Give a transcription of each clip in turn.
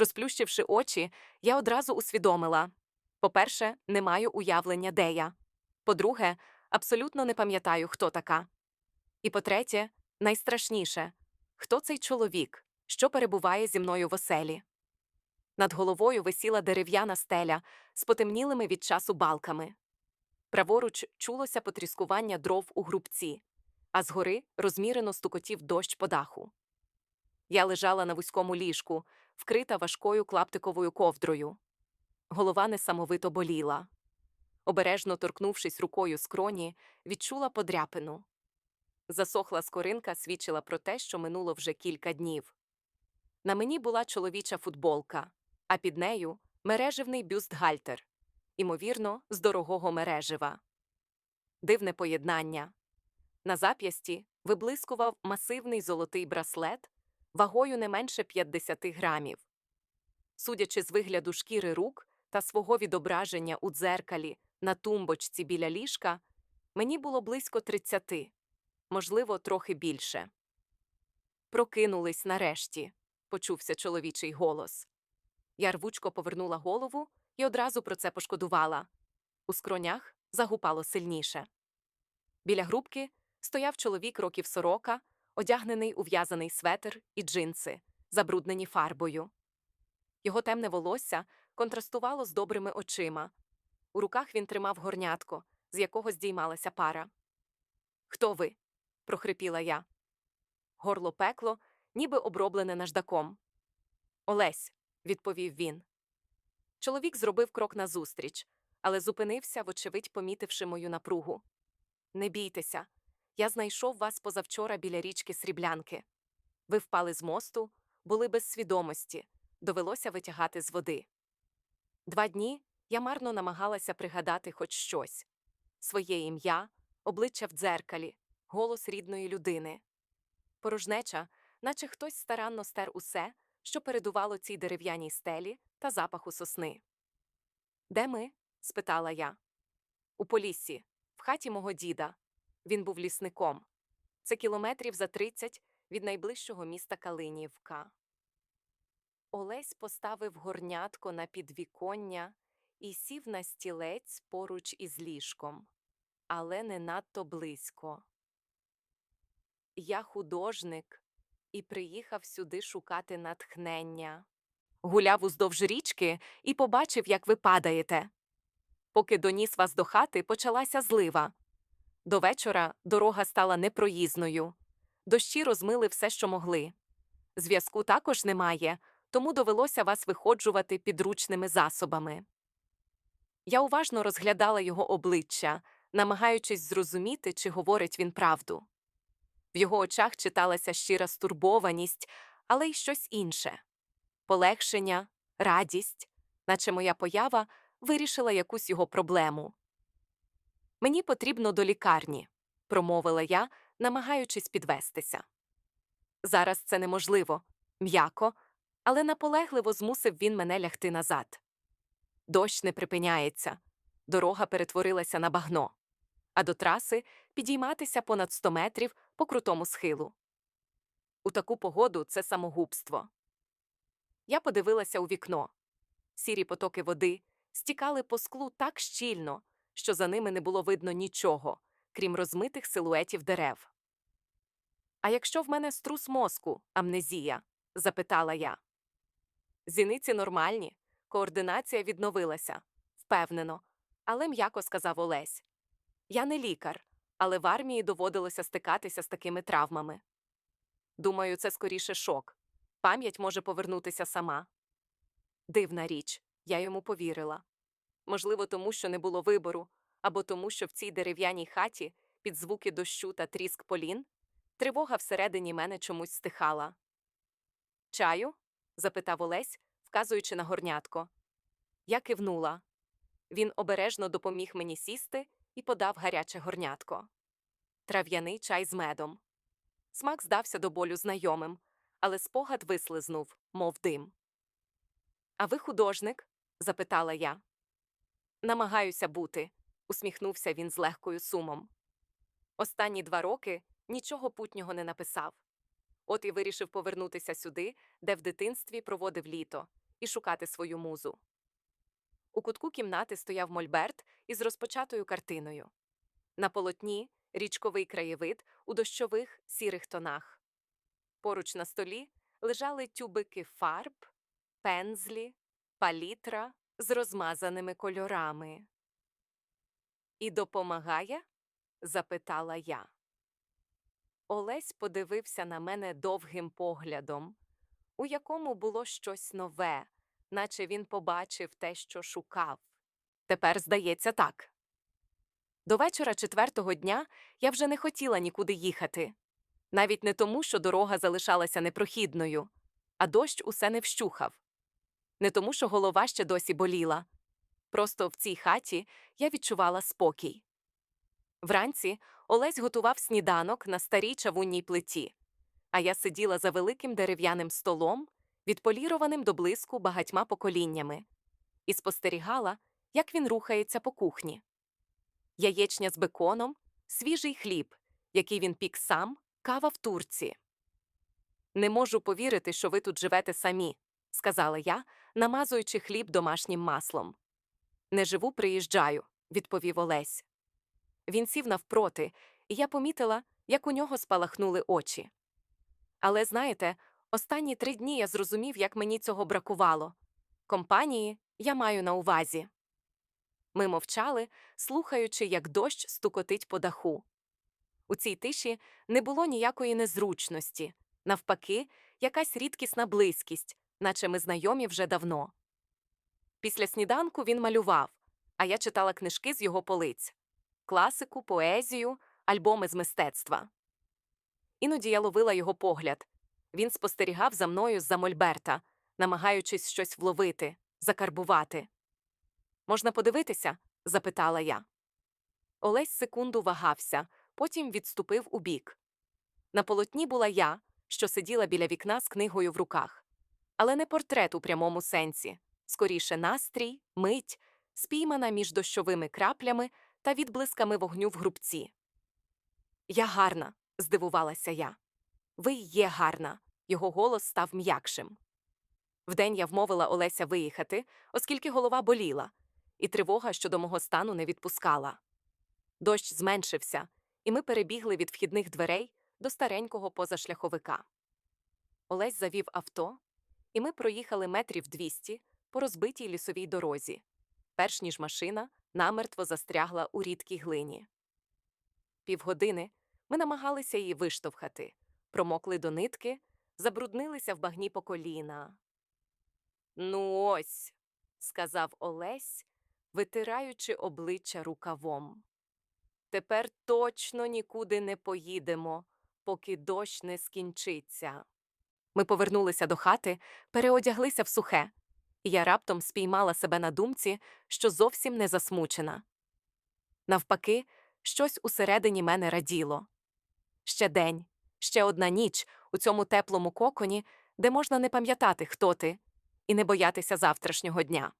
Розплющивши очі, я одразу усвідомила по-перше, не маю уявлення, де я. По-друге, абсолютно не пам'ятаю, хто така. І по-третє, найстрашніше хто цей чоловік, що перебуває зі мною в оселі. Над головою висіла дерев'яна стеля з потемнілими від часу балками. Праворуч чулося потріскування дров у грубці, а згори розмірено стукотів дощ по даху. Я лежала на вузькому ліжку, вкрита важкою клаптиковою ковдрою. Голова несамовито боліла. Обережно торкнувшись рукою скроні, відчула подряпину. Засохла скоринка свідчила про те, що минуло вже кілька днів. На мені була чоловіча футболка, а під нею мереживний бюстгальтер, імовірно, з дорогого мережива. Дивне поєднання. На зап'ясті виблискував масивний золотий браслет вагою не менше 50 грамів. Судячи з вигляду шкіри рук та свого відображення у дзеркалі на тумбочці біля ліжка, мені було близько 30, можливо, трохи більше. Прокинулись нарешті, почувся чоловічий голос. Я рвучко повернула голову і одразу про це пошкодувала. У скронях загупало сильніше. Біля грубки стояв чоловік років сорока, одягнений у в'язаний светр і джинси, забруднені фарбою. Його темне волосся контрастувало з добрими очима. У руках він тримав горнятко, з якого здіймалася пара. Хто ви? прохрипіла я. Горло пекло, ніби оброблене наждаком. Олесь, відповів він. Чоловік зробив крок назустріч, але зупинився, вочевидь, помітивши мою напругу. Не бійтеся, я знайшов вас позавчора біля річки Сріблянки. Ви впали з мосту, були без свідомості, довелося витягати з води. Два дні я марно намагалася пригадати хоч щось своє ім'я, обличчя в дзеркалі, голос рідної людини. Порожнеча, наче хтось старанно стер усе, що передувало цій дерев'яній стелі та запаху сосни. Де ми? спитала я. У поліссі, в хаті мого діда. Він був лісником. Це кілометрів за 30 від найближчого міста Калинівка. Олесь поставив горнятко на підвіконня і сів на стілець поруч із ліжком, але не надто близько. Я художник і приїхав сюди шукати натхнення. Гуляв уздовж річки і побачив, як ви падаєте. Поки доніс вас до хати, почалася злива. До вечора дорога стала непроїзною. Дощі розмили все, що могли. Зв'язку також немає, тому довелося вас виходжувати підручними засобами. Я уважно розглядала його обличчя, намагаючись зрозуміти, чи говорить він правду. В його очах читалася щира стурбованість, але й щось інше полегшення, радість, наче моя поява вирішила якусь його проблему. Мені потрібно до лікарні, промовила я, намагаючись підвестися. Зараз це неможливо, м'яко, але наполегливо змусив він мене лягти назад. Дощ не припиняється, дорога перетворилася на багно, а до траси підійматися понад 100 метрів по крутому схилу. У таку погоду це самогубство. Я подивилася у вікно. Сірі потоки води стікали по склу так щільно, що за ними не було видно нічого, крім розмитих силуетів дерев. А якщо в мене струс мозку, амнезія? запитала я. Зіниці нормальні, координація відновилася, впевнено, але м'яко сказав Олесь. Я не лікар, але в армії доводилося стикатися з такими травмами. Думаю, це скоріше шок. Пам'ять може повернутися сама. Дивна річ, я йому повірила. Можливо, тому що не було вибору, або тому, що в цій дерев'яній хаті, під звуки дощу та тріск полін, тривога всередині мене чомусь стихала. Чаю? запитав Олесь, вказуючи на горнятко. Я кивнула. Він обережно допоміг мені сісти і подав гаряче горнятко. Трав'яний чай з медом. Смак здався до болю знайомим, але спогад вислизнув, мов дим. А ви художник? запитала я. Намагаюся бути, усміхнувся він з легкою сумом. Останні два роки нічого путнього не написав. От і вирішив повернутися сюди, де в дитинстві проводив літо, і шукати свою музу. У кутку кімнати стояв мольберт із розпочатою картиною. На полотні річковий краєвид у дощових сірих тонах. Поруч на столі лежали тюбики фарб, пензлі, палітра з розмазаними кольорами. І допомагає? запитала я. Олесь подивився на мене довгим поглядом, у якому було щось нове, наче він побачив те, що шукав. Тепер здається так. До вечора четвертого дня я вже не хотіла нікуди їхати. Навіть не тому, що дорога залишалася непрохідною, а дощ усе не вщухав. Не тому, що голова ще досі боліла. Просто в цій хаті я відчувала спокій. Вранці Олесь готував сніданок на старій чавунній плиті, а я сиділа за великим дерев'яним столом, відполірованим до блиску багатьма поколіннями, і спостерігала, як він рухається по кухні. Яєчня з беконом, свіжий хліб, який він пік сам, кава в турці. Не можу повірити, що ви тут живете самі, сказала я, намазуючи хліб домашнім маслом. Не живу, приїжджаю, відповів Олесь. Він сів навпроти, і я помітила, як у нього спалахнули очі. Але знаєте, останні три дні я зрозумів, як мені цього бракувало. Компанії я маю на увазі. Ми мовчали, слухаючи, як дощ стукотить по даху. У цій тиші не було ніякої незручності, навпаки, якась рідкісна близькість, наче ми знайомі вже давно. Після сніданку він малював, а я читала книжки з його полиць класику, поезію, альбоми з мистецтва. Іноді я ловила його погляд. Він спостерігав за мною з-за мольберта, намагаючись щось вловити, закарбувати. Можна подивитися? запитала я. Олесь секунду вагався, потім відступив убік. На полотні була я, що сиділа біля вікна з книгою в руках. Але не портрет у прямому сенсі, скоріше настрій, мить, спіймана між дощовими краплями та відблисками вогню в грубці. Я гарна, здивувалася я. Ви є гарна. Його голос став м'якшим. Вдень я вмовила Олеся виїхати, оскільки голова боліла, і тривога щодо мого стану не відпускала. Дощ зменшився, і ми перебігли від вхідних дверей до старенького позашляховика. Олесь завів авто, і ми проїхали метрів двісті по розбитій лісовій дорозі, перш ніж машина намертво застрягла у рідкій глині. Півгодини ми намагалися її виштовхати, промокли до нитки, забруднилися в багні по коліна. Ну, ось, сказав Олесь, витираючи обличчя рукавом. Тепер точно нікуди не поїдемо, поки дощ не скінчиться. Ми повернулися до хати, переодяглися в сухе, і я раптом спіймала себе на думці, що зовсім не засмучена. Навпаки, щось усередині мене раділо. Ще день, ще одна ніч у цьому теплому коконі, де можна не пам'ятати, хто ти, і не боятися завтрашнього дня.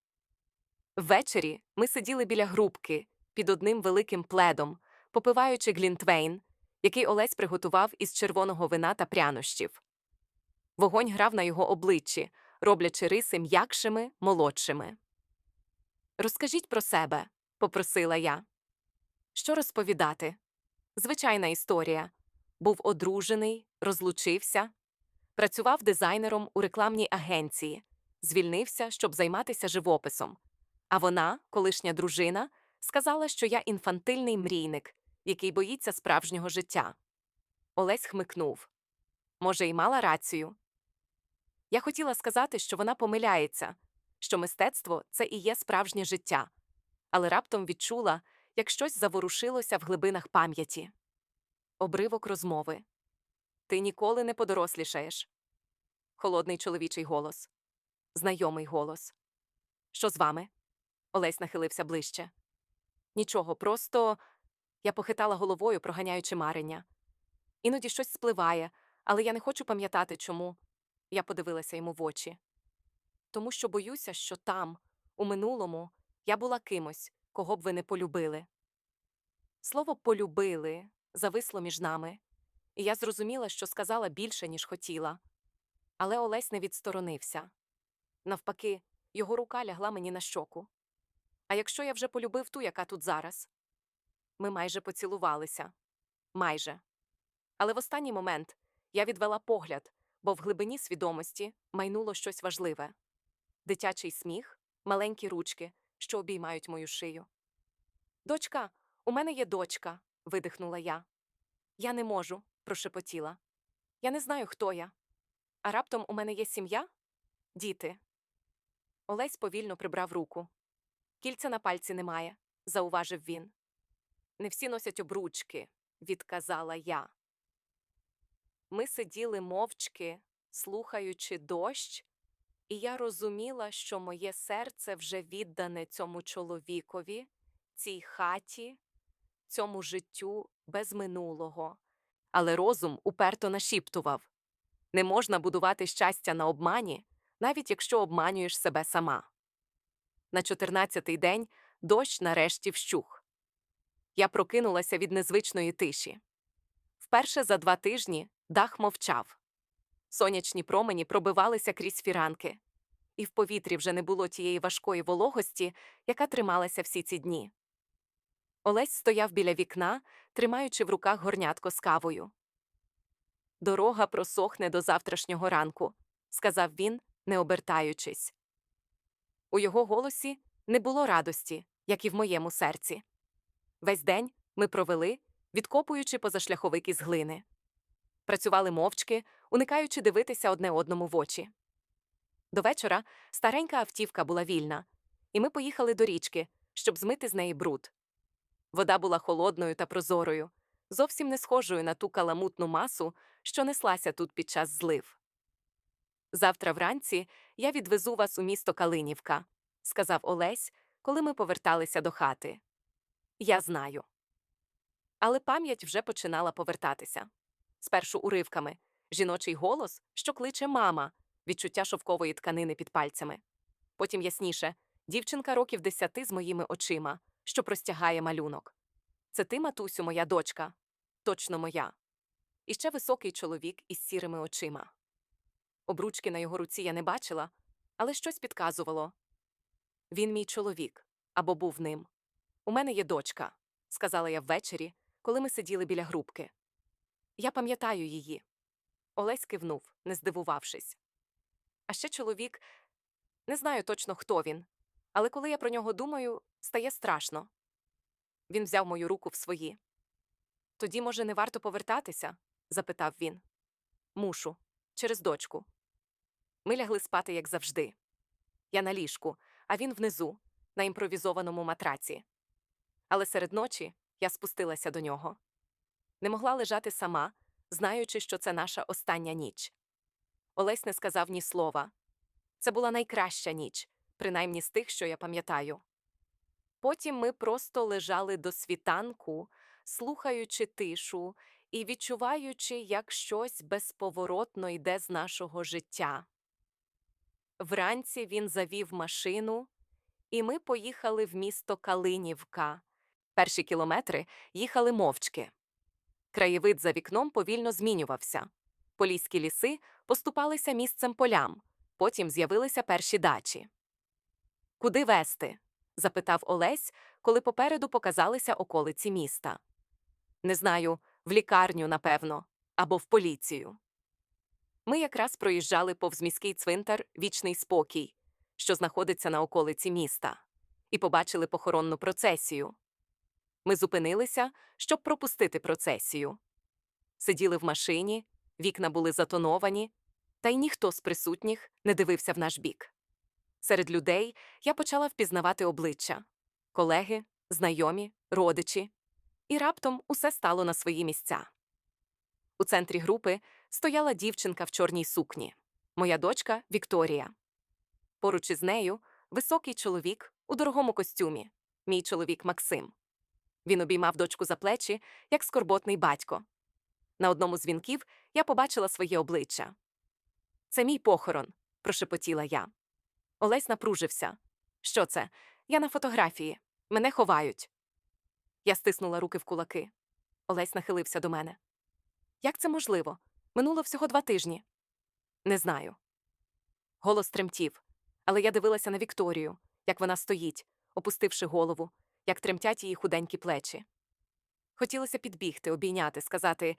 Ввечері ми сиділи біля грубки під одним великим пледом, попиваючи глінтвейн, який Олесь приготував із червоного вина та прянощів. Вогонь грав на його обличчі, роблячи риси м'якшими, молодшими. Розкажіть про себе, попросила я. Що розповідати? Звичайна історія. Був одружений, розлучився, працював дизайнером у рекламній агенції, звільнився, щоб займатися живописом. А вона, колишня дружина, сказала, що я інфантильний мрійник, який боїться справжнього життя. Олесь хмикнув. Може, й мала рацію. Я хотіла сказати, що вона помиляється, що мистецтво це і є справжнє життя, але раптом відчула, як щось заворушилося в глибинах пам'яті. Обривок розмови. Ти ніколи не подорослішаєш. Холодний чоловічий голос. Знайомий голос. Що з вами? Олесь нахилився ближче. Нічого, просто я похитала головою, проганяючи марення. Іноді щось спливає, але я не хочу пам'ятати чому. Я подивилася йому в очі. Тому що боюся, що там, у минулому, я була кимось, кого б ви не полюбили. Слово полюбили зависло між нами, і я зрозуміла, що сказала більше, ніж хотіла. Але Олесь не відсторонився. Навпаки, його рука лягла мені на щоку. А якщо я вже полюбив ту, яка тут зараз? Ми майже поцілувалися. Майже. Але в останній момент я відвела погляд, бо в глибині свідомості майнуло щось важливе дитячий сміх, маленькі ручки, що обіймають мою шию. Дочка, у мене є дочка, видихнула я. Я не можу, прошепотіла. Я не знаю, хто я. А раптом у мене є сім'я? Діти. Олесь повільно прибрав руку. Кільця на пальці немає, зауважив він. Не всі носять обручки, відказала я. Ми сиділи мовчки, слухаючи дощ, і я розуміла, що моє серце вже віддане цьому чоловікові, цій хаті, цьому життю без минулого. Але розум уперто нашіптував не можна будувати щастя на обмані, навіть якщо обманюєш себе сама. На чотирнадцятий день дощ нарешті вщух. Я прокинулася від незвичної тиші. Вперше за два тижні дах мовчав. Сонячні промені пробивалися крізь фіранки, і в повітрі вже не було тієї важкої вологості, яка трималася всі ці дні. Олесь стояв біля вікна, тримаючи в руках горнятко з кавою. Дорога просохне до завтрашнього ранку, сказав він, не обертаючись. У його голосі не було радості, як і в моєму серці. Весь день ми провели, відкопуючи позашляховики з глини. Працювали мовчки, уникаючи дивитися одне одному в очі. До вечора старенька автівка була вільна, і ми поїхали до річки, щоб змити з неї бруд. Вода була холодною та прозорою, зовсім не схожою на ту каламутну масу, що неслася тут під час злив. Завтра вранці я відвезу вас у місто Калинівка, сказав Олесь, коли ми поверталися до хати. Я знаю. Але пам'ять вже починала повертатися. Спершу уривками жіночий голос, що кличе мама, відчуття шовкової тканини під пальцями. Потім ясніше дівчинка років десяти з моїми очима, що простягає малюнок. Це ти, матусю, моя дочка? Точно моя. І ще високий чоловік із сірими очима. Обручки на його руці я не бачила, але щось підказувало. Він мій чоловік або був ним. У мене є дочка, сказала я ввечері, коли ми сиділи біля грубки. Я пам'ятаю її. Олесь кивнув, не здивувавшись. А ще чоловік не знаю точно, хто він, але коли я про нього думаю, стає страшно. Він взяв мою руку в свої. Тоді, може, не варто повертатися? запитав він. Мушу, через дочку. Ми лягли спати, як завжди. Я на ліжку, а він внизу, на імпровізованому матраці. Але серед ночі я спустилася до нього. Не могла лежати сама, знаючи, що це наша остання ніч. Олесь не сказав ні слова. Це була найкраща ніч, принаймні з тих, що я пам'ятаю. Потім ми просто лежали до світанку, слухаючи тишу і відчуваючи, як щось безповоротно йде з нашого життя. Вранці він завів машину, і ми поїхали в місто Калинівка. Перші кілометри їхали мовчки. Краєвид за вікном повільно змінювався. Поліські ліси поступалися місцем полям, потім з'явилися перші дачі. Куди вести? запитав Олесь, коли попереду показалися околиці міста. Не знаю, в лікарню, напевно, або в поліцію. Ми якраз проїжджали повз міський цвинтар Вічний спокій, що знаходиться на околиці міста, і побачили похоронну процесію. Ми зупинилися, щоб пропустити процесію. Сиділи в машині, вікна були затоновані, та й ніхто з присутніх не дивився в наш бік. Серед людей я почала впізнавати обличчя колеги, знайомі, родичі, і раптом усе стало на свої місця. У центрі групи стояла дівчинка в чорній сукні, моя дочка Вікторія. Поруч із нею високий чоловік у дорогому костюмі, мій чоловік Максим. Він обіймав дочку за плечі, як скорботний батько. На одному з вінків я побачила своє обличчя. Це мій похорон, прошепотіла я. Олесь напружився. Що це? Я на фотографії. Мене ховають. Я стиснула руки в кулаки. Олесь нахилився до мене. Як це можливо? Минуло всього два тижні. Не знаю. Голос тремтів. Але я дивилася на Вікторію, як вона стоїть, опустивши голову, як тремтять її худенькі плечі. Хотілося підбігти, обійняти, сказати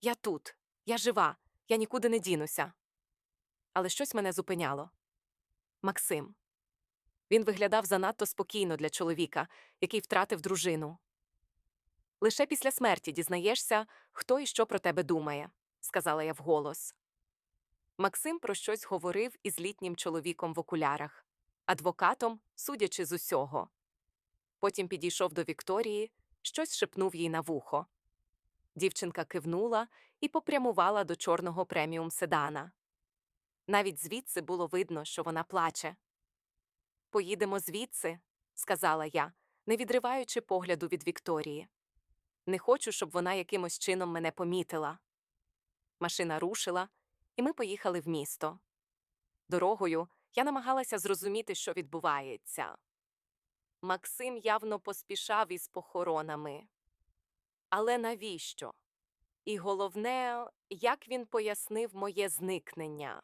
Я тут, я жива, я нікуди не дінуся. Але щось мене зупиняло. Максим. Він виглядав занадто спокійно для чоловіка, який втратив дружину. Лише після смерті дізнаєшся, хто і що про тебе думає, сказала я вголос. Максим про щось говорив із літнім чоловіком в окулярах, адвокатом, судячи з усього. Потім підійшов до Вікторії, щось шепнув їй на вухо. Дівчинка кивнула і попрямувала до чорного преміум седана. Навіть звідси було видно, що вона плаче. Поїдемо звідси, сказала я, не відриваючи погляду від Вікторії. Не хочу, щоб вона якимось чином мене помітила. Машина рушила, і ми поїхали в місто. Дорогою я намагалася зрозуміти, що відбувається. Максим явно поспішав із похоронами. Але навіщо? І головне, як він пояснив моє зникнення.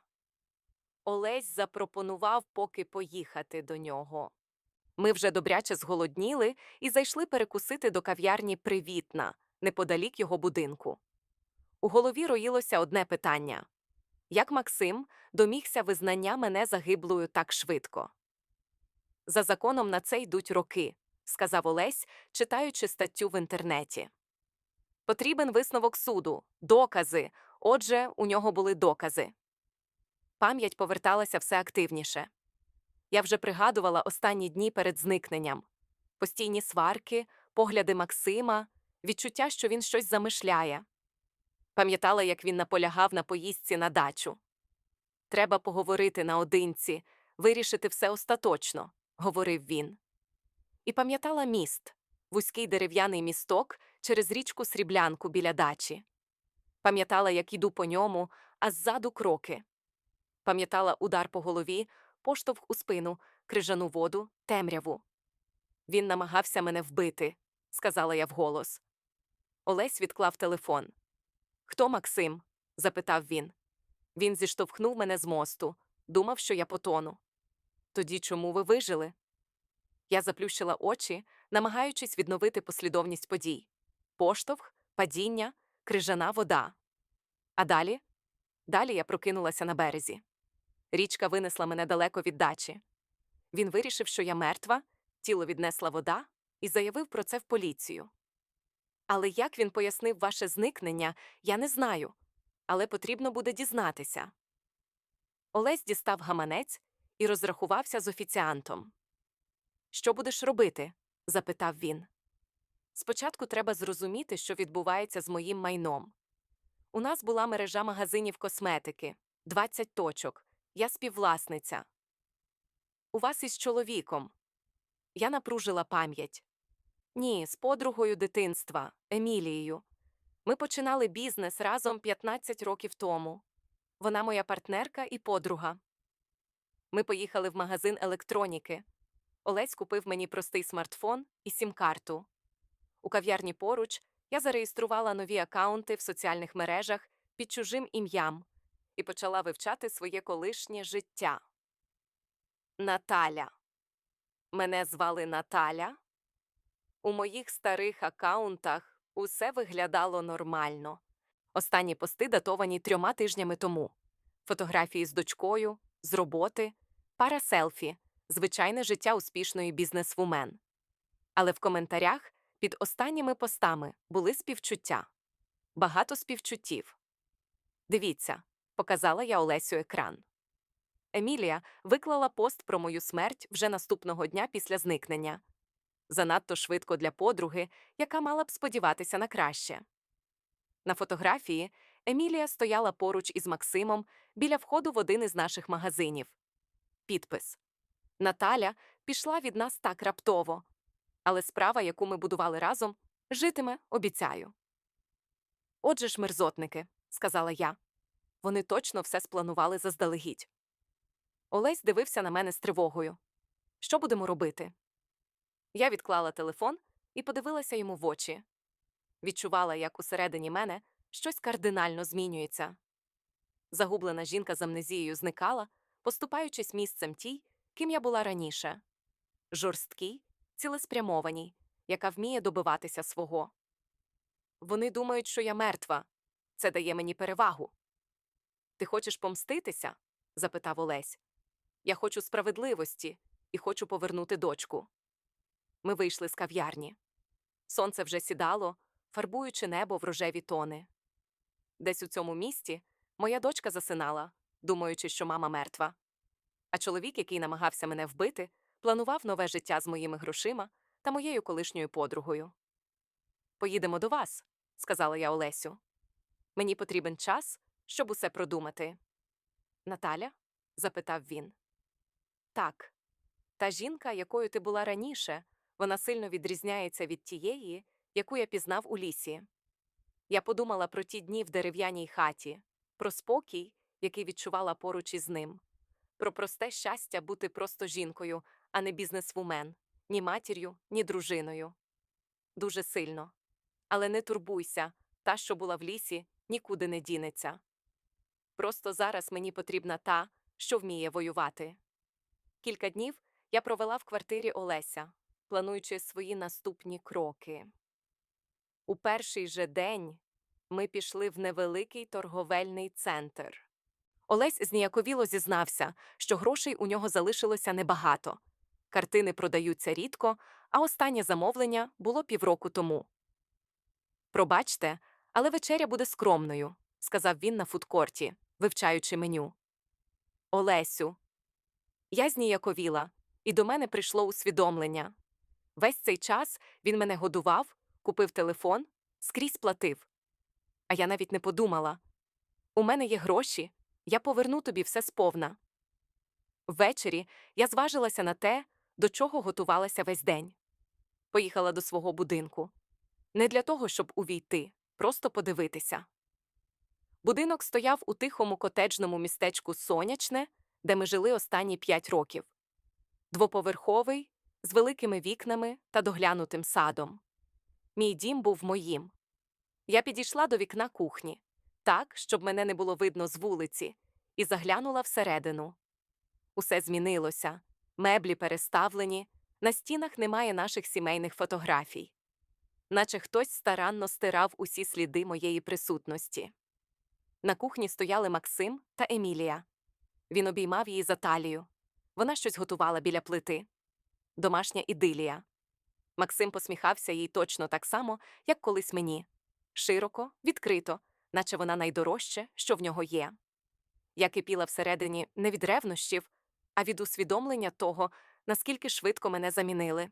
Олесь запропонував поки поїхати до нього. Ми вже добряче зголодніли і зайшли перекусити до кав'ярні Привітна, неподалік його будинку. У голові роїлося одне питання як Максим домігся визнання мене загиблою так швидко? За законом на це йдуть роки, сказав Олесь, читаючи статтю в інтернеті. Потрібен висновок суду, докази. Отже, у нього були докази. Пам'ять поверталася все активніше. Я вже пригадувала останні дні перед зникненням постійні сварки, погляди Максима, відчуття, що він щось замишляє. Пам'ятала, як він наполягав на поїздці на дачу. Треба поговорити наодинці, вирішити все остаточно, говорив він. І пам'ятала міст, вузький дерев'яний місток через річку Сріблянку біля дачі. Пам'ятала, як іду по ньому, а ззаду кроки. Пам'ятала удар по голові, поштовх у спину, крижану воду, темряву. Він намагався мене вбити, сказала я вголос. Олесь відклав телефон. Хто Максим? запитав він. Він зіштовхнув мене з мосту, думав, що я потону. Тоді чому ви вижили? Я заплющила очі, намагаючись відновити послідовність подій поштовх, падіння, крижана вода. А далі? Далі я прокинулася на березі. Річка винесла мене далеко від дачі. Він вирішив, що я мертва, тіло віднесла вода і заявив про це в поліцію. Але як він пояснив ваше зникнення, я не знаю, але потрібно буде дізнатися. Олесь дістав гаманець і розрахувався з офіціантом. Що будеш робити? запитав він. Спочатку треба зрозуміти, що відбувається з моїм майном. У нас була мережа магазинів косметики 20 точок. Я співвласниця. У вас із чоловіком. Я напружила пам'ять. Ні, з подругою дитинства, Емілією. Ми починали бізнес разом 15 років тому. Вона моя партнерка і подруга. Ми поїхали в магазин електроніки. Олесь купив мені простий смартфон і сім-карту. У кав'ярні поруч я зареєструвала нові акаунти в соціальних мережах під чужим ім'ям і почала вивчати своє колишнє життя. Наталя. Мене звали Наталя. У моїх старих акаунтах усе виглядало нормально. Останні пости датовані трьома тижнями тому. Фотографії з дочкою, з роботи, пара селфі, звичайне життя успішної бізнесвумен. Але в коментарях під останніми постами були співчуття. Багато співчуттів. Дивіться, показала я Олесю екран. Емілія виклала пост про мою смерть вже наступного дня після зникнення. Занадто швидко для подруги, яка мала б сподіватися на краще. На фотографії Емілія стояла поруч із Максимом біля входу в один із наших магазинів. Підпис Наталя пішла від нас так раптово, але справа, яку ми будували разом, житиме, обіцяю. Отже ж, мерзотники, сказала я. Вони точно все спланували заздалегідь. Олесь дивився на мене з тривогою. Що будемо робити? Я відклала телефон і подивилася йому в очі. Відчувала, як усередині мене щось кардинально змінюється. Загублена жінка з амнезією зникала, поступаючись місцем тій, ким я була раніше. Жорсткій, цілеспрямованій, яка вміє добиватися свого. Вони думають, що я мертва. Це дає мені перевагу. Ти хочеш помститися? запитав Олесь. Я хочу справедливості і хочу повернути дочку. Ми вийшли з кав'ярні. Сонце вже сідало, фарбуючи небо в рожеві тони. Десь у цьому місті моя дочка засинала, думаючи, що мама мертва. А чоловік, який намагався мене вбити, планував нове життя з моїми грошима та моєю колишньою подругою. Поїдемо до вас, сказала я Олесю. Мені потрібен час, щоб усе продумати. Наталя? запитав він. Так. Та жінка, якою ти була раніше, вона сильно відрізняється від тієї, яку я пізнав у лісі. Я подумала про ті дні в дерев'яній хаті, про спокій, який відчувала поруч із ним, про просте щастя бути просто жінкою, а не бізнесвумен, ні матір'ю, ні дружиною. Дуже сильно. Але не турбуйся, та, що була в лісі, нікуди не дінеться. Просто зараз мені потрібна та, що вміє воювати. Кілька днів я провела в квартирі Олеся, плануючи свої наступні кроки. У перший же день ми пішли в невеликий торговельний центр. Олесь зніяковіло зізнався, що грошей у нього залишилося небагато. Картини продаються рідко, а останнє замовлення було півроку тому. Пробачте, але вечеря буде скромною, сказав він на фудкорті, вивчаючи меню. Олесю. Я зніяковіла, і до мене прийшло усвідомлення. Весь цей час він мене годував, купив телефон, скрізь платив. А я навіть не подумала. У мене є гроші, я поверну тобі все сповна. Ввечері я зважилася на те, до чого готувалася весь день. Поїхала до свого будинку. Не для того, щоб увійти, просто подивитися. Будинок стояв у тихому котеджному містечку Сонячне, де ми жили останні п'ять років. Двоповерховий, з великими вікнами та доглянутим садом. Мій дім був моїм. Я підійшла до вікна кухні, так, щоб мене не було видно з вулиці, і заглянула всередину. Усе змінилося, меблі переставлені, на стінах немає наших сімейних фотографій. Наче хтось старанно стирав усі сліди моєї присутності. На кухні стояли Максим та Емілія. Він обіймав її за талію. Вона щось готувала біля плити. Домашня ідилія. Максим посміхався їй точно так само, як колись мені. Широко, відкрито, наче вона найдорожче, що в нього є. Я кипіла всередині не від ревнощів, а від усвідомлення того, наскільки швидко мене замінили.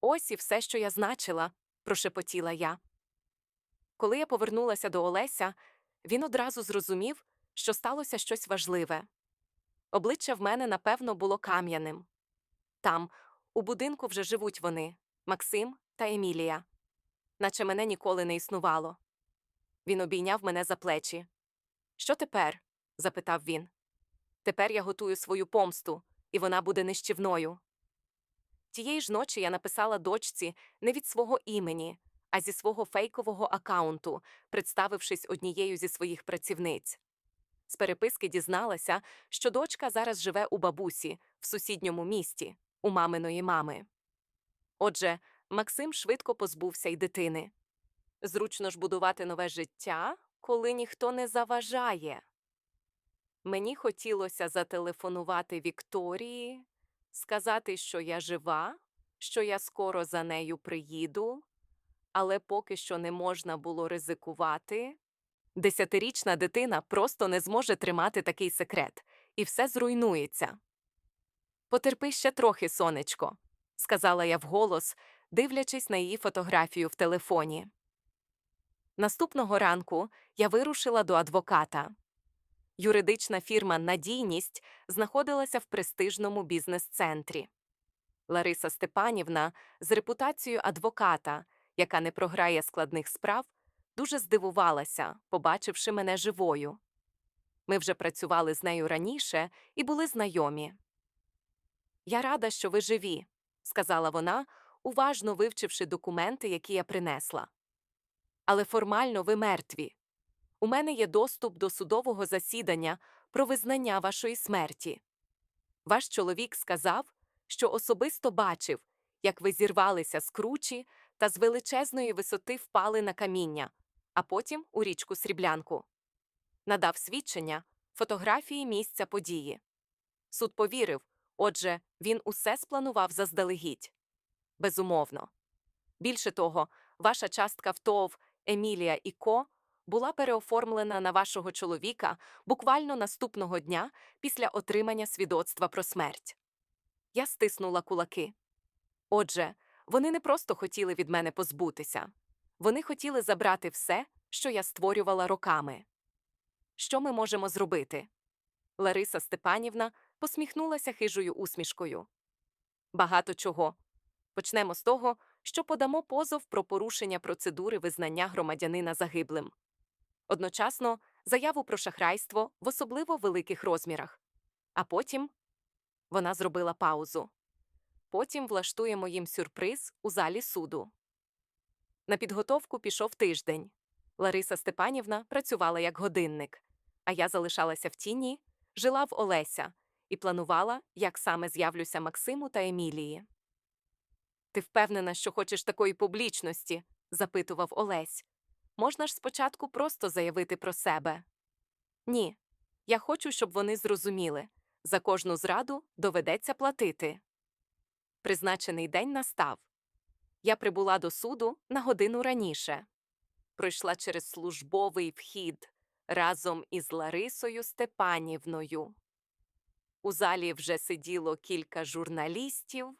Ось і все, що я значила, прошепотіла я. Коли я повернулася до Олеся, він одразу зрозумів, що сталося щось важливе. Обличчя в мене, напевно, було кам'яним. Там, у будинку, вже живуть вони Максим та Емілія, наче мене ніколи не існувало. Він обійняв мене за плечі. Що тепер? запитав він. Тепер я готую свою помсту, і вона буде нищівною. Тієї ж ночі я написала дочці не від свого імені, а зі свого фейкового акаунту, представившись однією зі своїх працівниць. З переписки дізналася, що дочка зараз живе у бабусі в сусідньому місті, у маминої мами. Отже, Максим швидко позбувся й дитини. Зручно ж будувати нове життя, коли ніхто не заважає. Мені хотілося зателефонувати Вікторії, сказати, що я жива, що я скоро за нею приїду, але поки що не можна було ризикувати. Десятирічна дитина просто не зможе тримати такий секрет, і все зруйнується. Потерпи ще трохи, сонечко, сказала я вголос, дивлячись на її фотографію в телефоні. Наступного ранку я вирушила до адвоката. Юридична фірма Надійність знаходилася в престижному бізнес-центрі. Лариса Степанівна з репутацією адвоката, яка не програє складних справ, дуже здивувалася, побачивши мене живою. Ми вже працювали з нею раніше і були знайомі. Я рада, що ви живі, сказала вона, уважно вивчивши документи, які я принесла. Але формально ви мертві. У мене є доступ до судового засідання про визнання вашої смерті. Ваш чоловік сказав, що особисто бачив, як ви зірвалися з кручі та з величезної висоти впали на каміння, а потім у річку Сріблянку. Надав свідчення фотографії місця події. Суд повірив, отже, він усе спланував заздалегідь. Безумовно. Більше того, ваша частка в ТОВ Емілія і Ко була переоформлена на вашого чоловіка буквально наступного дня після отримання свідоцтва про смерть. Я стиснула кулаки. Отже, вони не просто хотіли від мене позбутися, вони хотіли забрати все, що я створювала роками. Що ми можемо зробити? Лариса Степанівна посміхнулася хижою усмішкою. Багато чого. Почнемо з того, що подамо позов про порушення процедури визнання громадянина загиблим. Одночасно заяву про шахрайство в особливо великих розмірах. А потім вона зробила паузу. Потім влаштуємо їм сюрприз у залі суду. На підготовку пішов тиждень. Лариса Степанівна працювала як годинник, а я залишалася в тіні, жила в Олеся і планувала, як саме з'явлюся Максиму та Емілії. Ти впевнена, що хочеш такої публічності? запитував Олесь. Можна ж спочатку просто заявити про себе. Ні, я хочу, щоб вони зрозуміли за кожну зраду доведеться платити. Призначений день настав. Я прибула до суду на годину раніше. Пройшла через службовий вхід разом із Ларисою Степанівною. У залі вже сиділо кілька журналістів.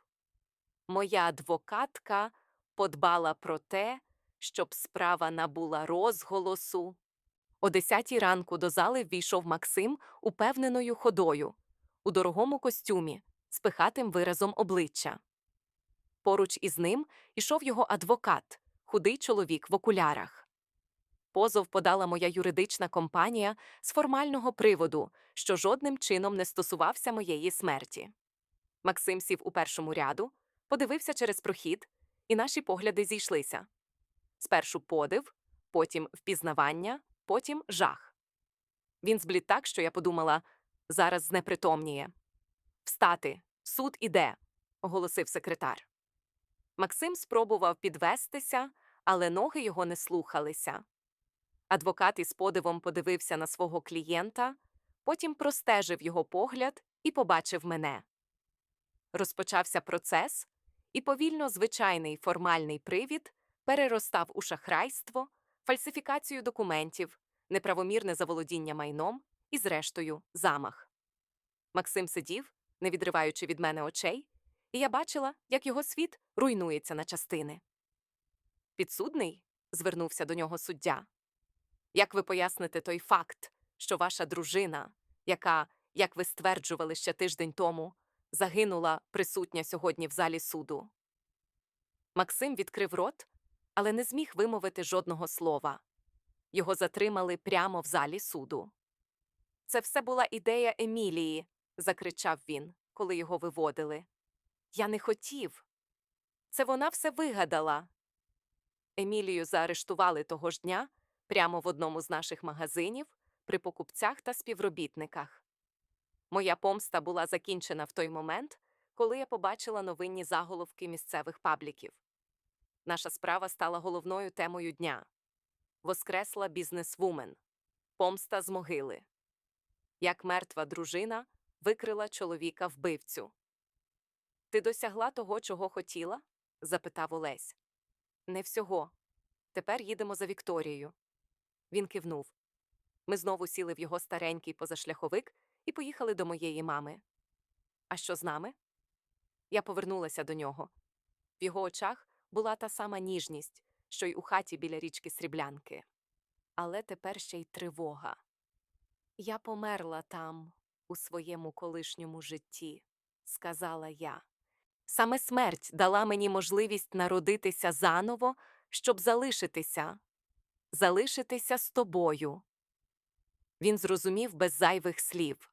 Моя адвокатка подбала про те, щоб справа набула розголосу. О десятій ранку до зали ввійшов Максим упевненою ходою, у дорогому костюмі, з пихатим виразом обличчя. Поруч із ним ішов його адвокат, худий чоловік в окулярах. Позов подала моя юридична компанія з формального приводу, що жодним чином не стосувався моєї смерті. Максим сів у першому ряду, подивився через прохід, і наші погляди зійшлися. Спершу подив, потім впізнавання, потім жах. Він зблід так, що я подумала зараз знепритомніє. Встати, суд іде, оголосив секретар. Максим спробував підвестися, але ноги його не слухалися. Адвокат із подивом подивився на свого клієнта, потім простежив його погляд і побачив мене. Розпочався процес, і повільно звичайний формальний привід переростав у шахрайство, фальсифікацію документів, неправомірне заволодіння майном і, зрештою, замах. Максим сидів, не відриваючи від мене очей, і я бачила, як його світ руйнується на частини. Підсудний? звернувся до нього суддя. Як ви поясните той факт, що ваша дружина, яка, як ви стверджували ще тиждень тому, загинула присутня сьогодні в залі суду? Максим відкрив рот, але не зміг вимовити жодного слова. Його затримали прямо в залі суду. Це все була ідея Емілії, закричав він, коли його виводили. Я не хотів. Це вона все вигадала. Емілію заарештували того ж дня прямо в одному з наших магазинів при покупцях та співробітниках. Моя помста була закінчена в той момент, коли я побачила новинні заголовки місцевих пабліків. Наша справа стала головною темою дня Воскресла бізнесвумен. Помста з могили. Як мертва дружина викрила чоловіка вбивцю. Ти досягла того, чого хотіла? запитав Олесь. Не всього. Тепер їдемо за Вікторією. Він кивнув. Ми знову сіли в його старенький позашляховик і поїхали до моєї мами. А що з нами? Я повернулася до нього. В його очах була та сама ніжність, що й у хаті біля річки Сріблянки. Але тепер ще й тривога. Я померла там, у своєму колишньому житті, сказала я. Саме смерть дала мені можливість народитися заново, щоб залишитися, залишитися з тобою. Він зрозумів без зайвих слів.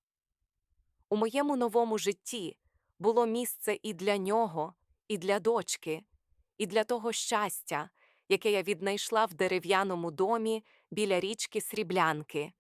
У моєму новому житті було місце і для нього, і для дочки, і для того щастя, яке я віднайшла в дерев'яному домі біля річки Сріблянки,